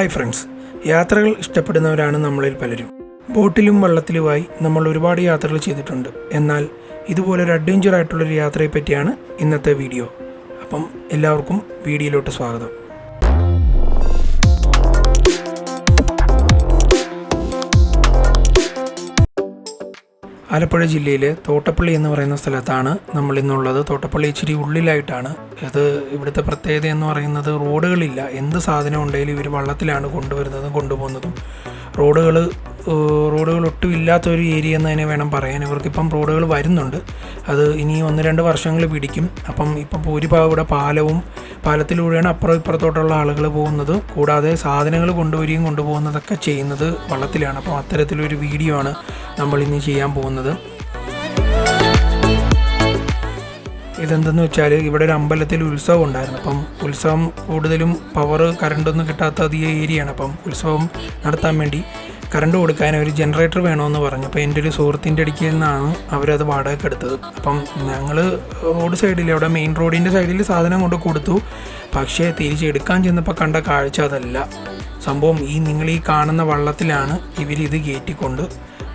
Hi friends യാത്രകൾ ഇഷ്ടപ്പെടുന്നവരാണ് നമ്മളിൽ പലരും. ബോട്ടിലും വള്ളത്തിലുമായി നമ്മൾ ഒരുപാട് യാത്രകൾ ചെയ്തിട്ടുണ്ട്. എന്നാൽ ഇതുപോലൊരു അഡ്വഞ്ചർ ആയിട്ടുള്ളൊരു യാത്രയെ പറ്റിയാണ് ഇന്നത്തെ വീഡിയോ അപ്പം എല്ലാവർക്കും വീഡിയോയിലോട്ട് സ്വാഗതം. ആലപ്പുഴ ജില്ലയിലെ തോട്ടപ്പള്ളി എന്ന് പറയുന്ന സ്ഥലത്താണ് നമ്മൾ ഇന്നുള്ളത്. തോട്ടപ്പള്ളി ഇച്ചിരി ഉള്ളിലായിട്ടാണ്. ഇത് ഇവിടുത്തെ പ്രത്യേകത എന്ന് പറയുന്നത് റോഡുകളില്ല. എന്ത് സാധനം ഉണ്ടെങ്കിലും ഇവർ വള്ളത്തിലാണ് കൊണ്ടുവരുന്നതും കൊണ്ടുപോകുന്നതും. റോഡുകൾ റോഡുകൾ ഒട്ടും ഇല്ലാത്ത ഒരു ഏരിയ എന്ന് തന്നെ വേണം പറയാൻ. ഇവർക്കിപ്പം റോഡുകൾ വരുന്നുണ്ട്. അത് ഇനി ഒന്ന് രണ്ട് വർഷങ്ങൾ പിടിക്കും. അപ്പം ഇപ്പം ഭൂരിഭാഗം ഇവിടെ പാലവും പാലത്തിലൂടെയാണ് അപ്പുറം ഇപ്പുറത്തോട്ടുള്ള ആളുകൾ പോകുന്നത്. കൂടാതെ സാധനങ്ങൾ കൊണ്ടുവരികയും കൊണ്ടുപോകുന്നതൊക്കെ ചെയ്യുന്നത് വള്ളത്തിലാണ്. അപ്പം അത്തരത്തിലൊരു വീഡിയോ ആണ് നമ്മൾ ഇനി ചെയ്യാൻ പോകുന്നത്. ഇതെന്തെന്ന് വെച്ചാൽ ഇവിടെ ഒരു അമ്പലത്തിൽ ഉത്സവം ഉണ്ടായിരുന്നു. അപ്പം ഉത്സവം കൂടുതലും പവർ കറണ്ടൊന്നും കിട്ടാത്ത അധികം ഏരിയയാണ്. അപ്പം ഉത്സവം നടത്താൻ വേണ്ടി കറണ്ട് കൊടുക്കാൻ ഒരു ജനറേറ്റർ വേണമെന്ന് പറഞ്ഞു. അപ്പോൾ എന്റെ ഒരു സുഹൃത്തിന്റെ അടുക്കിൽ നിന്നാണ് അവരത് വാടകയ്ക്ക് എടുത്തത്. അപ്പം ഞങ്ങൾ റോഡ് സൈഡിൽ അവിടെ മെയിൻ റോഡിന്റെ സൈഡിൽ സാധനം കൊണ്ട് കൊടുത്തു. പക്ഷേ തിരിച്ചെടുക്കാൻ ചെന്നപ്പോൾ കണ്ട കാഴ്ച അതല്ല. സംഭവം ഈ നിങ്ങൾ ഈ കാണുന്ന വള്ളത്തിലാണ് ഇവരിത് കയറ്റിക്കൊണ്ട്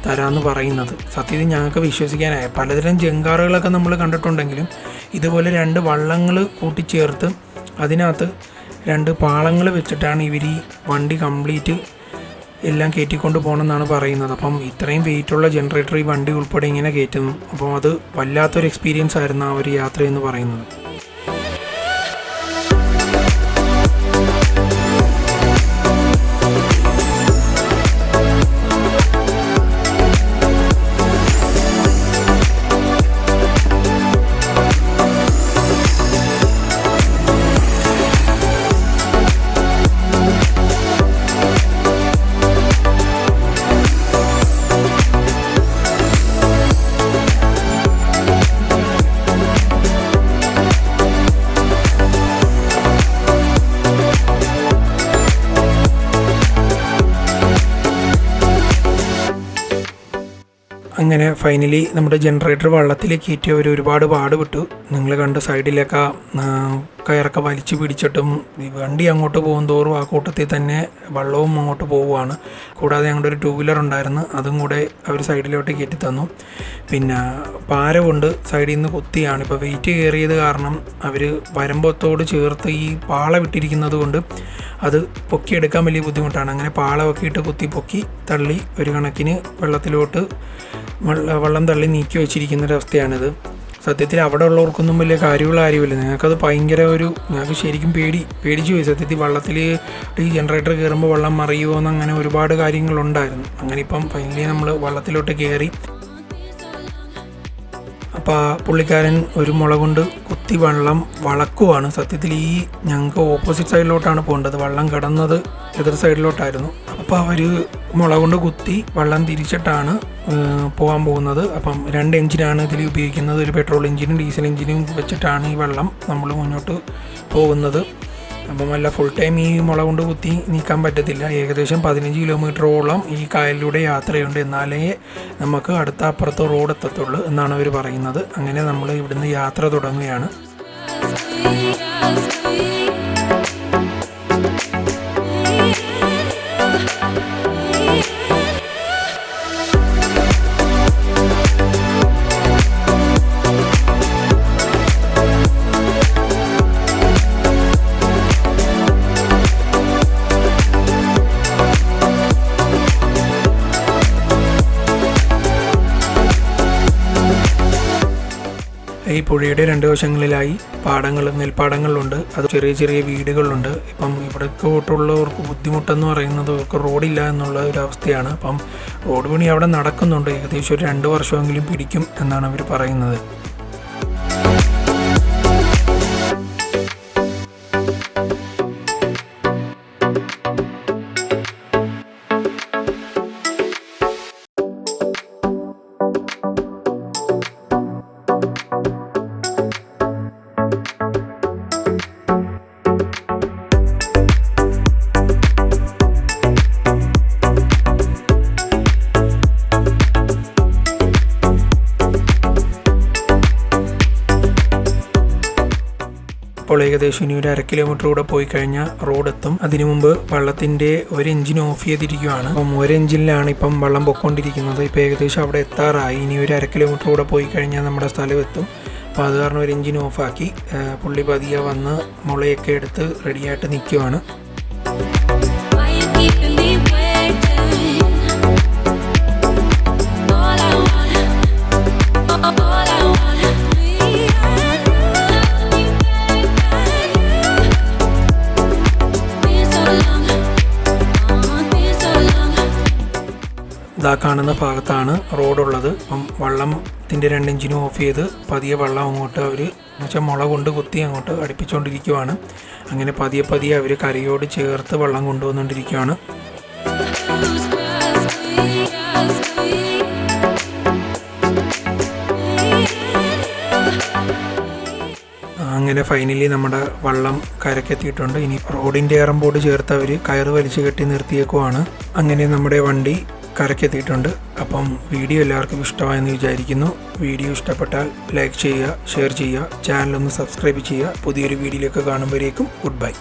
തരാമെന്ന് പറയുന്നത്. സത്യത്തിൽ ഞങ്ങൾക്ക് വിശ്വസിക്കാനായി. പലതരം ജങ്കാറുകളൊക്കെ നമ്മൾ കണ്ടിട്ടുണ്ടെങ്കിലും ഇതുപോലെ രണ്ട് വള്ളങ്ങൾ കൂട്ടിച്ചേർത്ത് അതിനകത്ത് രണ്ട് പാളങ്ങൾ വെച്ചിട്ടാണ് ഇവർ ഈ വണ്ടി കംപ്ലീറ്റ് എല്ലാം കയറ്റിക്കൊണ്ട് പോകണമെന്നാണ് പറയുന്നത്. അപ്പം ഇത്രയും വെയിറ്റുള്ള ജനറേറ്റർ ഈ വണ്ടി ഉൾപ്പെടെ ഇങ്ങനെ കയറ്റുന്നു. അപ്പം അത് വല്ലാത്തൊരു എക്സ്പീരിയൻസ് ആയിരുന്നു ആ ഒരു യാത്ര എന്ന് പറയുന്നത്. അങ്ങനെ ഫൈനലി നമ്മുടെ ജനറേറ്റർ വെള്ളത്തിലേക്ക് കയറ്റി അവർ ഒരുപാട് പാടുപെട്ടു. നിങ്ങൾ കണ്ട സൈഡിലൊക്കെ കയറൊക്കെ വലിച്ചു പിടിച്ചിട്ടും വണ്ടി അങ്ങോട്ട് പോകും തോറും ആ കൂട്ടത്തിൽ തന്നെ വള്ളവും അങ്ങോട്ട് പോവുകയാണ്. കൂടാതെ ഞങ്ങളുടെ ഒരു ടൂ വീലർ ഉണ്ടായിരുന്നു. അതും കൂടെ അവർ സൈഡിലോട്ട് കയറ്റി തന്നു. പിന്നെ പാര കൊണ്ട് സൈഡിൽ നിന്ന് കുത്തിയാണ്. ഇപ്പോൾ വെയിറ്റ് കയറിയത് കാരണം അവർ വരമ്പത്തോട് ചേർത്ത് ഈ പാള വിട്ടിരിക്കുന്നത് കൊണ്ട് അത് പൊക്കിയെടുക്കാൻ വലിയ ബുദ്ധിമുട്ടാണ്. അങ്ങനെ പാളമൊക്കെ ഇട്ട് കുത്തി പൊക്കി തള്ളി ഒരു കണക്കിന് വെള്ളത്തിലോട്ട് വെള്ളം തള്ളി നീക്കി വെച്ചിരിക്കുന്ന ഒരവസ്ഥയാണിത്. സത്യത്തിൽ അവിടെ ഉള്ളവർക്കൊന്നും വലിയ കാര്യമുള്ള കാര്യമില്ല. ഞങ്ങൾക്കത് ഭയങ്കര ഒരു ഞങ്ങൾക്ക് ശരിക്കും പേടി പേടിച്ചു പോയി. സത്യത്തിൽ വള്ളത്തിൽ ഈ ജനറേറ്റർ കയറുമ്പോൾ വെള്ളം മറിയുമോ എന്ന് അങ്ങനെ ഒരുപാട് കാര്യങ്ങളുണ്ടായിരുന്നു. അങ്ങനെ ഇപ്പം ഫൈനലി നമ്മൾ വള്ളത്തിലോട്ട് കയറി അപ്പോൾ പുള്ളിക്കാരൻ ഒരു മുള കൊണ്ട് കുത്തി വള്ളം വളക്കുവാണ്. സത്യത്തിൽ ഈ ഞങ്ങൾക്ക് ഓപ്പോസിറ്റ് സൈഡിലോട്ടാണ് പോകേണ്ടത്. വള്ളം കിടന്നത് എതിർ സൈഡിലോട്ടായിരുന്നു അപ്പോൾ അവർ മുള കൊണ്ട് കുത്തി വള്ളം തിരിച്ചിട്ടാണ് പോകാൻ പോകുന്നത്. അപ്പം രണ്ട് എഞ്ചിനാണ് ഇതിൽ ഉപയോഗിക്കുന്നത്. ഒരു പെട്രോൾ എഞ്ചിനും ഡീസൽ എഞ്ചിനും വെച്ചിട്ടാണ് ഈ വെള്ളം നമ്മൾ മുന്നോട്ട് പോകുന്നത്. അപ്പം അല്ല ഫുൾ ടൈം ഈ മുള കൊണ്ട് കുത്തി നീക്കാൻ പറ്റത്തില്ല. ഏകദേശം പതിനഞ്ച് കിലോമീറ്ററോളം ഈ കായലിലൂടെ യാത്രയുണ്ട്. എന്നാലേ നമുക്ക് അടുത്ത അപ്പുറത്ത് റോഡ് എത്തത്തുള്ളൂ എന്നാണ് അവർ പറയുന്നത്. അങ്ങനെ നമ്മൾ ഇവിടുന്ന് യാത്ര തുടങ്ങുകയാണ്. ഈ പുഴയുടെ രണ്ട് വശങ്ങളിലായി പാടങ്ങൾ നെൽപ്പാടങ്ങളുണ്ട്. അത് ചെറിയ ചെറിയ വീടുകളുണ്ട്. ഇപ്പം ഇവിടേക്കോട്ടുള്ളവർക്ക് ബുദ്ധിമുട്ടെന്ന് പറയുന്നത് അവർക്ക് റോഡില്ല എന്നുള്ള ഒരു അവസ്ഥയാണ്. അപ്പം റോഡ് പണി അവിടെ നടക്കുന്നുണ്ട്. ഏകദേശം ഒരു രണ്ട് വർഷമെങ്കിലും പിടിക്കും എന്നാണ് അവർ പറയുന്നത്. ഇപ്പോൾ ഏകദേശം ഇനി ഒരു അര കിലോമീറ്റർ കൂടെ പോയി കഴിഞ്ഞാൽ റോഡ് എത്തും. അതിനു മുമ്പ് വള്ളത്തിന്റെ ഒരു എഞ്ചിൻ ഓഫ് ചെയ്തിരിക്കുകയാണ് അപ്പം ഒരു എഞ്ചിനിലാണ് ഇപ്പം വള്ളം പൊക്കോണ്ടിരിക്കുന്നത് ഇപ്പം ഏകദേശം അവിടെ എത്താറായി. ഇനി ഒരു അര കിലോമീറ്റർ കൂടെ പോയി കഴിഞ്ഞാൽ നമ്മുടെ സ്ഥലം എത്തും. അപ്പോൾ അത് കാരണം ഒരു എഞ്ചിൻ ഓഫാക്കി പുള്ളി പതിയെ വന്ന് മുളയൊക്കെ എടുത്ത് റെഡിയായിട്ട് നിൽക്കുവാണ്. ഇതാ കാണുന്ന ഭാഗത്താണ് റോഡുള്ളത്. അപ്പം വള്ളത്തിന്റെ രണ്ട് എഞ്ചിനും ഓഫ് ചെയ്ത് പതിയെ വള്ളം അങ്ങോട്ട് അവർ എന്നുവെച്ചാൽ മുള കൊണ്ട് കുത്തി അങ്ങോട്ട് അടുപ്പിച്ചുകൊണ്ടിരിക്കുവാണ് അങ്ങനെ പതിയെ പതിയെ അവർ കരയോട് ചേർത്ത് വള്ളം കൊണ്ടുവന്നുകൊണ്ടിരിക്കുകയാണ്? അങ്ങനെ ഫൈനലി നമ്മുടെ വള്ളം കരക്കെത്തിയിട്ടുണ്ട്. ഇനി റോഡിന്റെ ബോർഡ് ചേർത്ത് അവർ കയറ് വലിച്ചു കെട്ടി നിർത്തിയേക്കുവാണ്. അങ്ങനെ നമ്മുടെ വണ്ടി കരക്കെത്തിയിട്ടുണ്ട് അപ്പം വീഡിയോ എല്ലാവർക്കും ഇഷ്ടമായെന്ന് വിചാരിക്കുന്നു. വീഡിയോ ഇഷ്ടപ്പെട്ടാൽ ലൈക്ക് ചെയ്യുക ഷെയർ ചെയ്യുക ചാനലൊന്ന് സബ്സ്ക്രൈബ് ചെയ്യുക. പുതിയൊരു വീഡിയോയിലേക്ക് കാണുമ്പോഴേക്കും ഗുഡ് ബൈ.